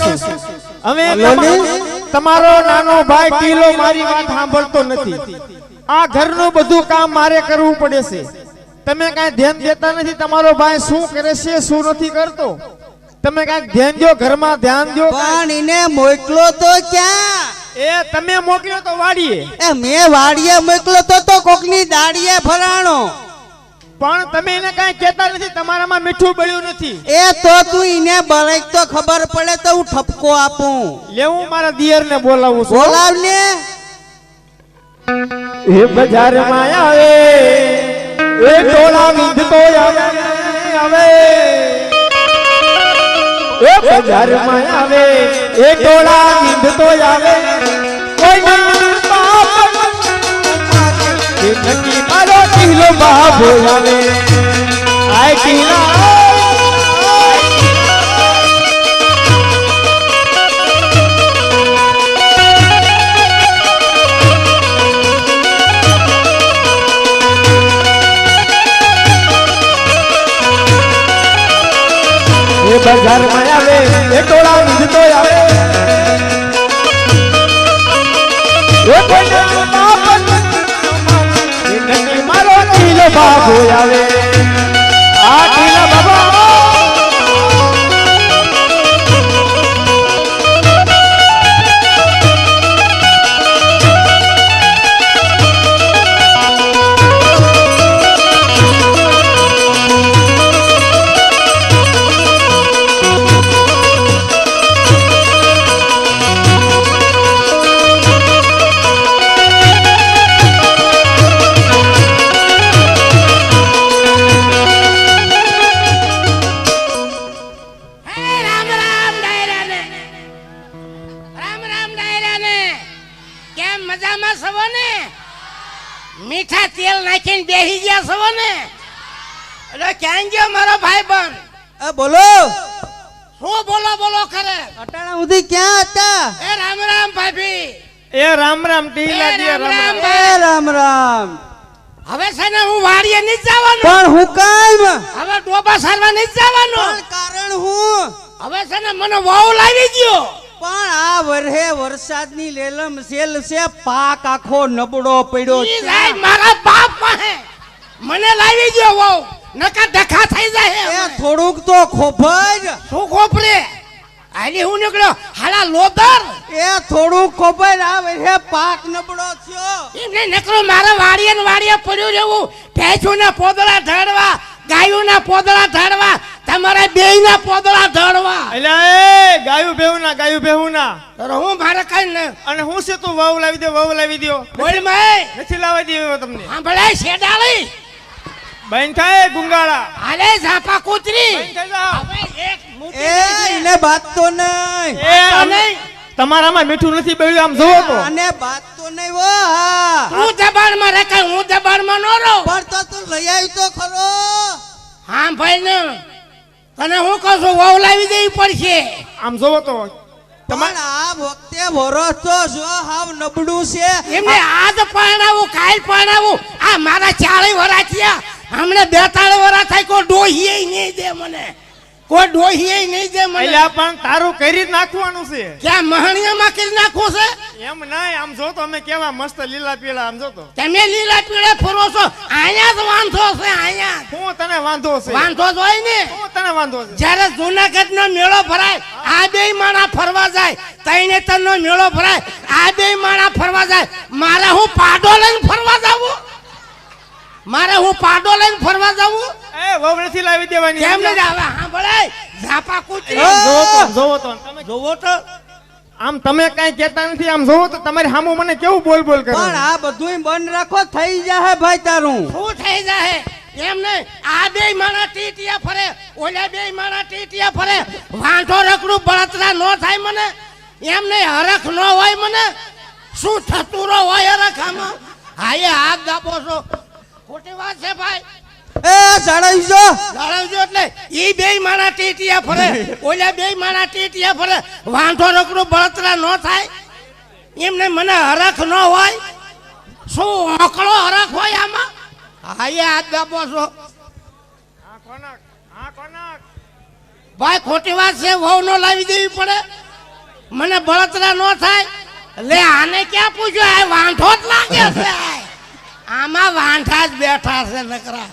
છું. હવે તમારો નાનો ભાઈ ટીલો મારી વાત સાંભળતો નથી. આ ઘરનું બધું કામ મારે કરવું પડે છે. તમે કાંઈ ધ્યાન દેતા નથી તમારો ભાઈ શું કરે છે શું નથી કરતો? તમે કાંઈક ધ્યાન દો ઘરમાં ધ્યાન દો પણ એને મોકલો તો ક્યાં? એ તમે મોકલ્યો તો વાડીએ. એ મેં વાડીએ મોકલો તો તો કોકની દાડીએ ફરાણો. પણ તમે એને કઈ કહેતા નથી તમારામાં મીઠું બળ્યું નથી. એ તો તું એને બળેક તો ખબર પડે તો હું ઠપકો આપું. લેવું મારા દિયરને બોલાવું છું. બોલાવ ને એ બજારમાં આવે એ ટોળા વિંધતો આવે આવે. એ બજારમાં આવે એ ટોળા વિંધતો આવે. કોઈના પાપ એ નક્કી મારો ઢીલો બાબો આવે આય કિલા બજારમાં આવે એ ટોળા વિંધતો આવે. એ કોઈના ઢીલો બાબો આવે આ પણ હું કામ હવે ડોબા સારવા નહીં જવાનો. કારણ હું. હવે છે ને મને વાવ લાવી ગયો પણ આ વરહે વરસાદની લેલમ સેલ છે પાક આખો નબળો પડ્યો છે. મારા બાપ પાસે. મને લાવી ગયો વાવ. નકા ડખા થઈ જાય એ થોડુંક તો ખોફજ. શું ખોપરે? આલી હું નીકળ્યો? હાલા લોદર એ થોડું ખોબર આવે છે પાક નબળો થયો. એને નકરો મારા વાડીએ ને વાડીએ પડ્યું રહેવું. ભેંસુના પોદળા ઢળવા ગાયુના પોદળા ઢળવા તમારે બેયના પોદળા ઢળવા એટલે એ ગાયું બેહું ના ગાયું બેહું ના તો હું મારે કઈ ન અને હું છે તું વાવ લાવી દે વાવ લાવી દ્યો. બોલ મે નથી લાવી દેવો તમને. સાંભળાય શેડાળી. બેન થાય ગુંગાળા. હાલે ઝાપા કૂતરી. એ. એને બાત તો નહીં. એ નહીં. તમારામાં મીઠું નથી બેળ્યું આમ જોવો તો. અને બાત તો નહીં વો તું તું દબાણમાં રહે હું દબાણમાં નો રહું. પણ તો તું લઈ આવી તો ખરો. હા ભાઈ ને. તને હું કહું છું વહુ લાવી દેવી પડશે. આમ જોવો તો. પણ આ વખતે વરસ તો જો હાવ નબળું છે. એમને આજ પરણાવું કાલ પરણાવું. આ મારા ચાળી વરા થયા. હમણાં ત્રણ વરા થાય કોઈ ડોહીએ નહીં દે મને. કોઈ ડોહીએ નહીં દે મને. એટલે પણ તારું કરી જ નાખવાનું છે? ક્યાં મહણિયામાં કરી નાખું છે? એમ નહીં આમ જો તો અમે કેવા મસ્ત લીલા પીળા આમ જો તો. તમે લીલા પીળા ફરો છો. આયા જ વાંધો છે આયા હું તને વાંધો છે? વાંધો જ હોય ને? હું તને વાંધો છે? જ્યારે જૂનાગઢ નો મેળો ભરાય આ બે માણા ફરવા જાય તૈનેતર નો મેળો ભરાય આ બે માણા ફરવા જાય. મારે હું પાડો લઈને ફરવા જાવું મારે હું પાડો લઈને ફરવા જાવું એ વહુ લાવી દેવાની. કેમ ને આવે? હા ભલે ઝાપા કૂતરી. જોવો તો જોવો તો. તમે જોવો તો. આમ તમે કઈ કહેતા નથી આમ જોવો તો તમારી સામું મને કેવું બોલ બોલ કરે? પણ આ બધું બંધ રાખો થઈ જાહે ભાઈ તારું. શું થઈ જાય એમ નહીં. આ બે માણા ટીટિયા ફરે ઓલા બે માણા ટીટિયા ફરે. વાંઢો રખડું બળતરા ન થાય મને. એમ નહીં હરખ ન હોય મને. શું થતું હોય હરખ આમાં? હા એ હાથ દાબો છો. ખોટી વાત છે ભાઈ. એ ચડાવી જો એટલે ઈ બે માણા ટીટિયા ફરે. ઓલા બે માણા ટીટિયા ફરે. વાંઢો રકડું બળતરા ન થાય. એમને મને હરખ ન હોય. શું આંકડો હરખ હોય આમાં? હા એ હાથ દાબો છો. ભાઈ ખોટી વાત છે વહુ નો લાવી દેવી પડે. મને બળતરા ન થાય. લે આને ક્યાં પૂછ્યો? આ વાંઢો જ લાગે છે. આમાં વાંઠા જ બેઠા છે નકરા.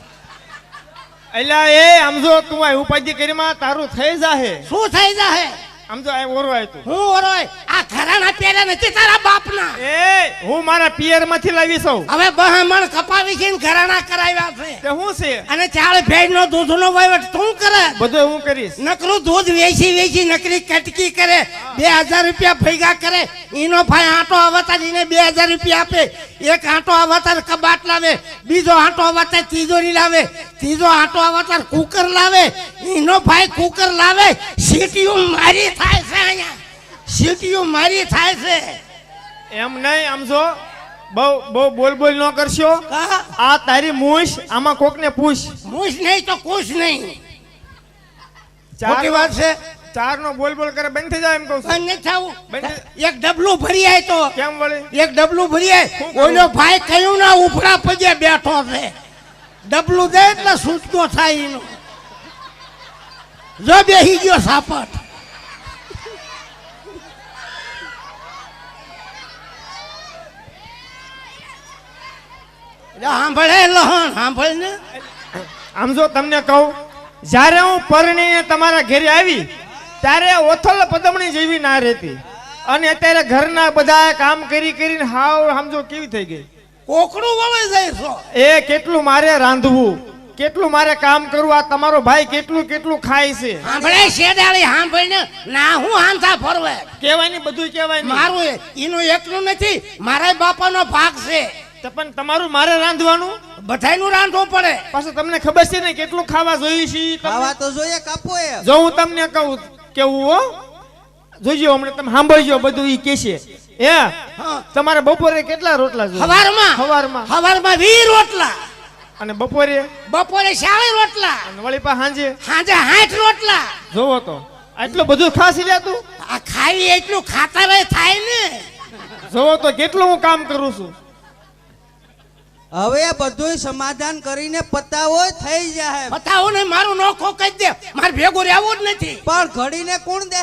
એટલે એ સમજો તું આ ઉપાધિ કરીમાં તારું થઈ જાહે. શું થઈ જાહે? સમજો જો આ ઓરો આય તું. હું ઓરવાય? આ ઘરાણા પહેર્યા નથી તારા બાપના. એ હું મારા પિયરમાંથી લાવી છું હવે બહામણ કપાવી છે ને ઘરાણા કરાવ્યા છે. તે હું છે? અને ચાળ ભેજ નો દૂધ નો વહીવટ તું કરે. બધું હું કરીશ. નકરું દૂધ વેચી વેચી નકરી કટકી કરે. બે હજાર રૂપિયા ભેગા કરે એનો ભાઈ આંટો અવતાર એને બે હજાર રૂપિયા આપે. એક આંટો અવતાર કબાટ લાવે બીજો આંટો અવતાર તિજોરી લાવે ત્રીજો આંટો અવતાર કુકર લાવે એનો ભાઈ કુકર લાવે. સીટીઓ મારી થાય છે અહીંયા. સીટીઓ મારી થાય છે. એમ નહીં આમ જો બહુ બહુ બોલ બોલ ન કરશો. આ તારી મૂશ આમાં કોકને પૂછ. મૂછ નહીં તો કુશ નહીં. મોટી વાત છે. ચાર નો બોલ બોલ કરે બંધ થઈ જાય એમ કહું બંધ નથી થવું. એક ડબલું ભરી આય તો. કેમ વળી? એક ડબલું ભરી આય? ઓલો ભાઈ કયું ના ઉફરા પજે બેઠો છે. ડબલું દે એટલે સૂચકો થાય એનો. જો બેહી ગયો સાપટ. સાંભળે લહણ સાંભળ ને. આમ જો તમને કહું જ્યારે હું પરણીને તમારા ઘરે આવી ત્યારે ઓથલ પદમણી જેવી ના રહેતી. અને અત્યારે ઘરના બધા કામ કરી કરીને હાવ સમજો કેવી થઈ ગઈ. કોકડું વળે જાય છો. એ કેટલું મારે રાંધવું કેટલું મારે કામ કરવું આ તમારો ભાઈ કેટલું કેટલું ખાય છે. સાંભળે શેડાળી સાંભળીને ના હું હાંથા ફરવે. કહેવાય નહીં બધું કહેવાય મારું એનું એકલું નથી મારા બાપાનો ભાગ છે. તો પણ તમારું મારે રાંધવાનું? બધાયનું રાંધવું પડે. પાછું તમને ખબર છે ને કેટલું ખાવા જોઈએ છે ખાવા તો જોઈએ કાપો એ જો હું તમને કહું કેવું હો? જોજો હમણાં તમે સાંભળજો બધું ઈ હે? હા. તમારે બપોરે કેટલા રોટલા જોઈએ? હવારમાં? હવારમાં. હવારમાં 20 રોટલા. અને બપોરે? બપોરે શાળી રોટલા. અને વળી પા સાંજે સાંજે હાઠ રોટલા. જોવો તો. એટલું બધું ખાસી લે તું? આ ખાઈ એટલું ખાતા રહે થાય ને. જોવો તો કેટલું હું કામ કરું છું? હવે બધું સમાધાન કરીને પતાવો થઈ જાય. પતાવો ને મારું નોખો કહી દે. મારે ભેગું રહેવું જ નથી. પણ ઘડીને કોણ દે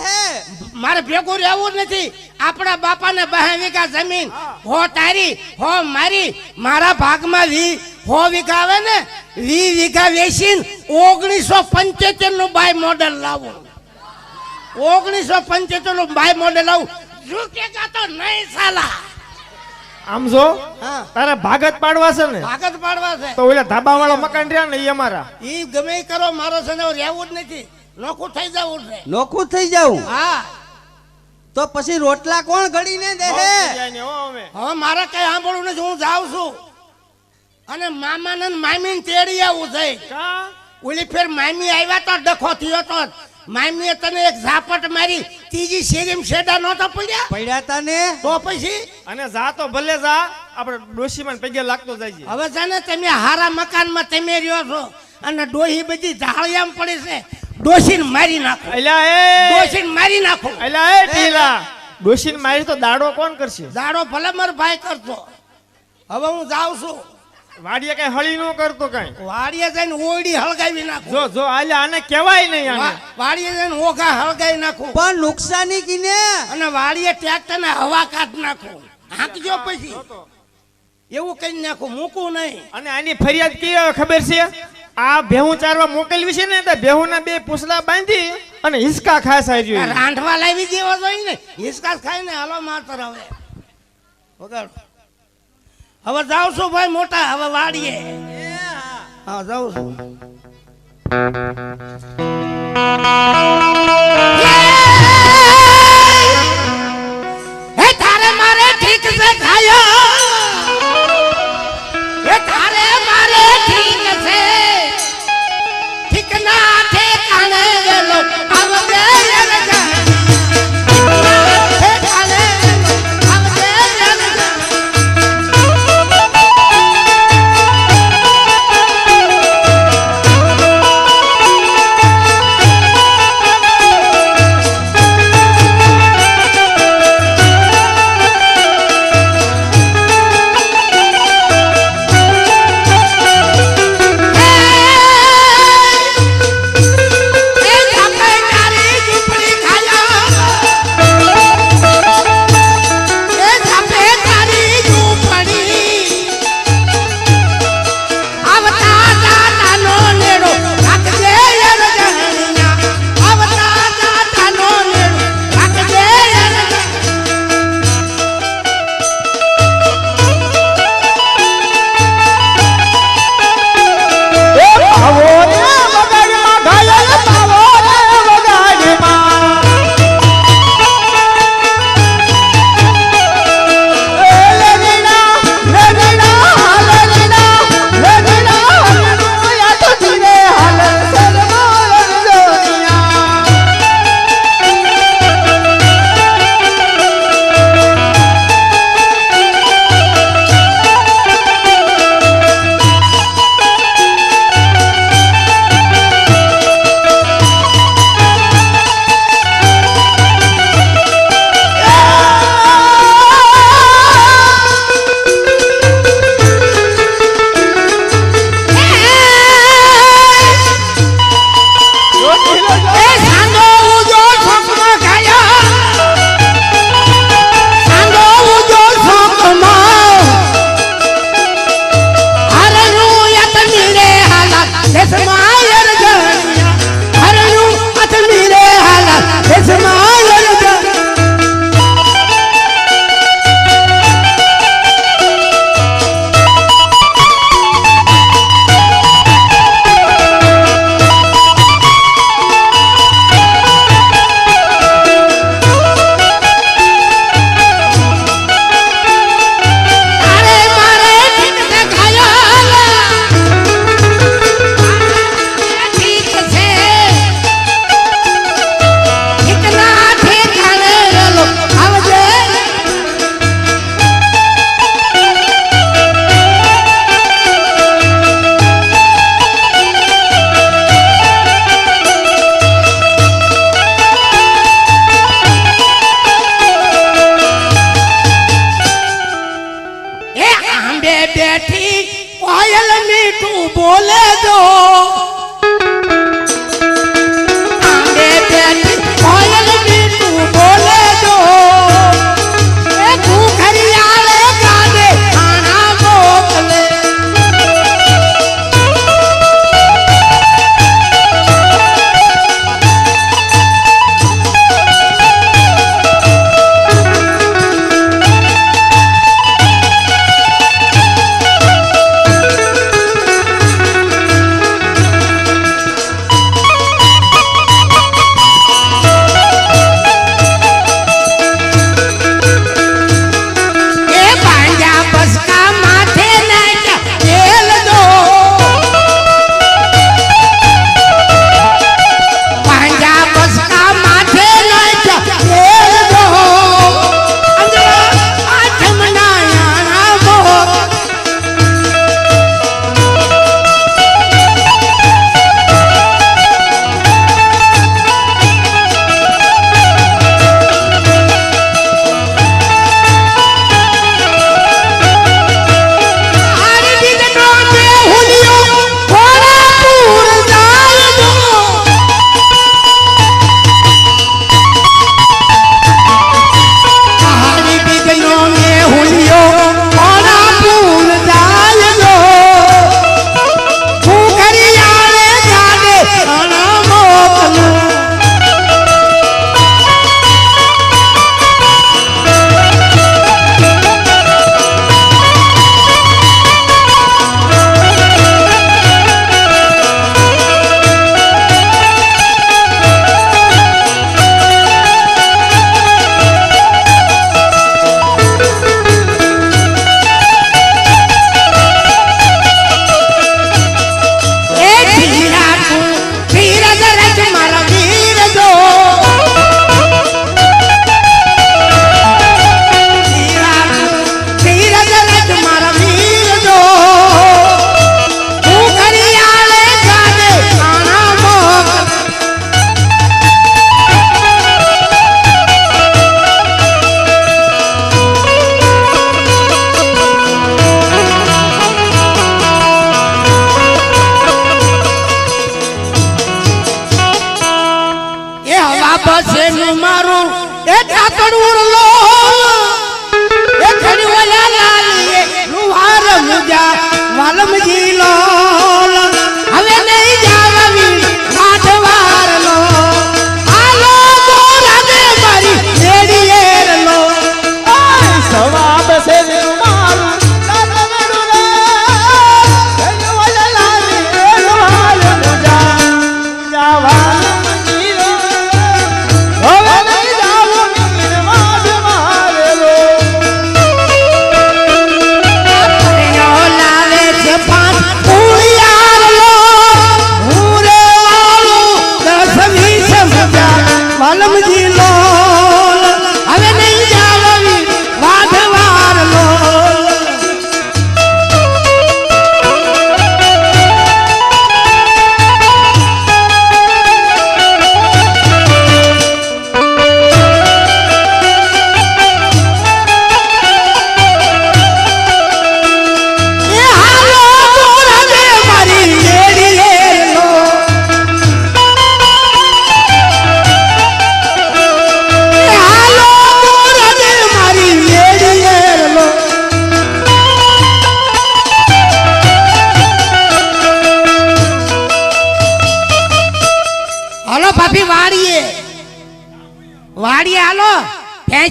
મારે ભેગું રહેવું જ નથી. આપણા બાપાને બહે વીઘા જમીન હો તારી હો મારી મારા ભાગમાં વી હો વીઘા આવે ને વી વીઘા વેચીને ઓગણીસો પંચોતેરનું બાય મોડેલ લાવો. ઓગણીસો પંચોતેરનું બાય મોડેલ લાવું. ઝૂકેગા તો નહીં સાલા. આમ જો તારે ભાગત પાડવા છે ને ભાગત પાડવા છે. તો ઓલા ધાબા વાળા મકાન રહ્યા ને એ અમારા. ઈ ગમે કરો મારો છે ને રહેવું જ નથી. નોખું થઈ જવું છે. નોખું થઈ જવું હા. તો પછી રોટલા કોણ ઘડીને ને હો. હવે મારે કઈ સાંભળવું નથી હું જાઉં છું. અને મામાને ને મામીને તેડી આવું થઈ ઓલી ફેર મામી આવ્યા તો ડખો થયો તો મામીએ તને એક ઝાપટ મારી ત્રીજી શેરીમ શેડા નહોતા પડ્યા? પડ્યા તા ને? તો પછી? અને જા તો ભલે જા આપણે ડોશીમાં પગે લાગતો જાય છે. હવે છે ને તમે હારા મકાનમાં તમે રહ્યો છો અને ડોહી બધી ઢાળિયામાં પડી છે. ડોશીને મારી નાખો. એલા એ! ડોશીને મારી નાખો. એલા એ ઢીલા. ડોશીને મારી તો દાડો કોણ કરશે? દાડો ભલે મારો ભાઈ કરતો. હવે હું જાઉં છું. વાડીએ કઈ હળી નો કરતો કઈ. વાડીએ જઈને ઓડી હળગાવી નાખો. જો જો આલે આને કહેવાય નહીં આને. વાડીએ જઈને ઓઘા હળગાવી નાખું. પણ નુકસાની કીને? અને વાડીએ ટ્રેક્ટર ને હવા કાઢ નાખો. હાંકજો પછી. એવું કઈ નાખું મૂકું નહીં. અને આની ફરિયાદ કેવી ખબર છે? આ ભેહું ચારવા મોકલવી છે ને તો ભેહુંના બે પૂછલા બાંધી અને હિસકા ખાસ આ આવી રાંધવા લાવી દેવા જોઈએ ને. હિસકા ખાઈ ને હલો માતર હવે વગાડો. હવે જાઉં છું ભાઈ મોટા હવે વાડીએ. હા. જાઉં છું. હે તારે મારે ઠીક છે ખાયો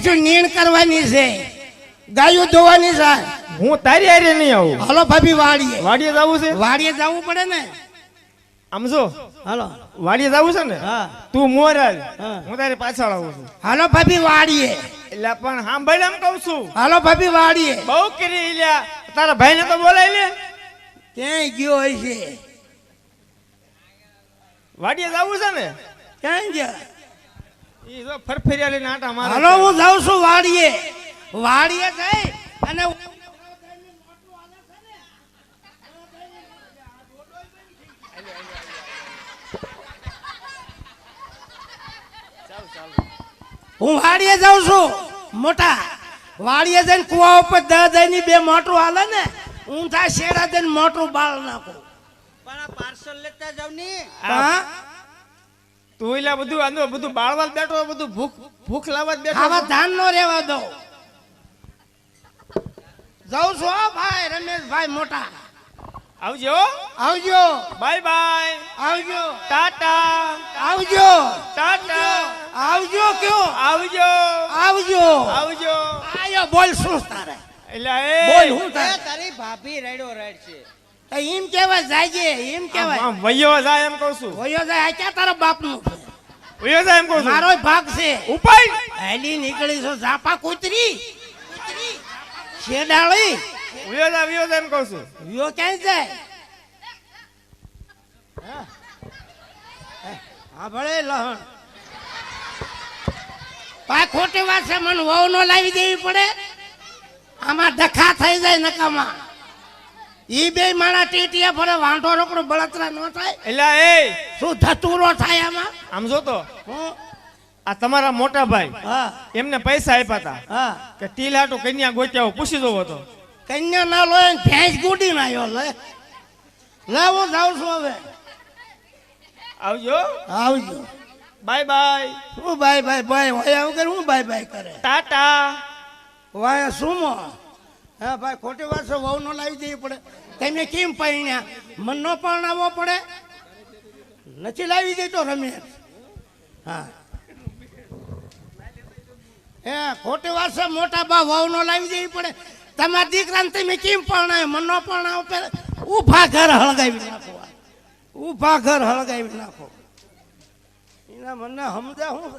ભેંસું નીણ કરવાની છે. ગાયું ધોવાની છે. હું તારી આરે નહીં આવું. હાલો ભાભી વાડીએ. વાડીએ જવું છે? વાડીએ જવું પડે ને? આમ જો હાલો. વાડીએ જવું છે ને? હા. તું મોર હું. તારી પાછળ આવું છું. હાલો ભાભી વાડીએ. એટલે પણ સાંભળ એમ કહું છું. હાલો ભાભી વાડીએ. બહુ કરી લ્યા. તારા ભાઈને તો બોલાય લે. ક્યાંય ગયો હોય છે વાડીએ જવું છે ને? ક્યાંય ગયા? ઈ જો ફરફરિયા લઈને આટા મારે હાલો હું જાઉં છું વાડીએ. વાડીએ જઈ અને હું વાડીએ જાઉં છું. મોટા. વાડીએ જઈને કુવા ઉપર દહ દહીની બે મોટું હાલે ને હું થાય શેરા દઈને મોટું બાળ નાખું. પણ આ પાર્સલ લેતા જાવની? હા? તું એલા બધું વાંધો બધું બાળવા જ બેઠો બધું ભૂખ ભૂખ લાવવા જ બેઠો આવા ધાન નો રહેવા દો. જાઉં છું હો ભાઈ રમેશભાઈ મોટા. આવજો. આવજો. Bye bye. આવજો. ટાટા. આવજો. ટાટા. આવજો કયો? આવજો. આવજો. આવજો. આયો બોલ શું તારે? એટલે બોલ હું તારે? તારી ભાભી રેડો રેડ છે એમ કેવાય જાયજે એમ કેવાય વયો જાય એમ કહું છું. વયો જાય આ ક્યાં તારા બાપનું? વયો જાય એમ કહું છું. મારો ભાગ છે. ઉપાય. હેલી નીકળી છો ઝાપા કૂતરી. છેડાળી વયો જાય વયો જાય એમ કહું છું. વયો ક્યાં જાય? હા. ભલે લહણ. પા ખોટી વાત છે મને વહુ નો લાવી દેવી પડે. આમાં ડખા થઈ જાય નકામાં. ઈ બે માણા ટીટીયા ફરે વાંઢો રોકડો બળતરા ન થાય એટલે એ શું ધતુરો થાય આમાં? આમ જો તો હું? આ તમારા મોટા ભાઈ હા. એમને પૈસા આપ્યા હતા હા. કે ટીલાટો કન્યા ગોત્યા પૂછી જોવો તો. કન્યા ના લોય ને ભેંસ ગુડી ના આવ્યો લે. લે હું જાઉં છું હવે. આવજો. આવજો. Bye bye. શું બાય બાય બાય વાયા કરે હું બાય બાય કરે. ટાટા. વાયા સુમો હા, ભાઈ, ખોટી વાત છે, વહુ નો લાવી દેવી પડે. તમે કેમ પૈણ્યા મન નો પરણાવવો પડે. નથી લાવી દેતો રમેશ. હા. હે ખોટી વાત છે, મોટા બા વહુ નો લાવી દેવી પડે. તમારા દીકરાને તમે કેમ પરણાય મન નો પરણાવો પેલા ઊભા ઘર હળગાવી નાખો ઊભા ઘર હળગાવી નાખો. એના મને સમજા હું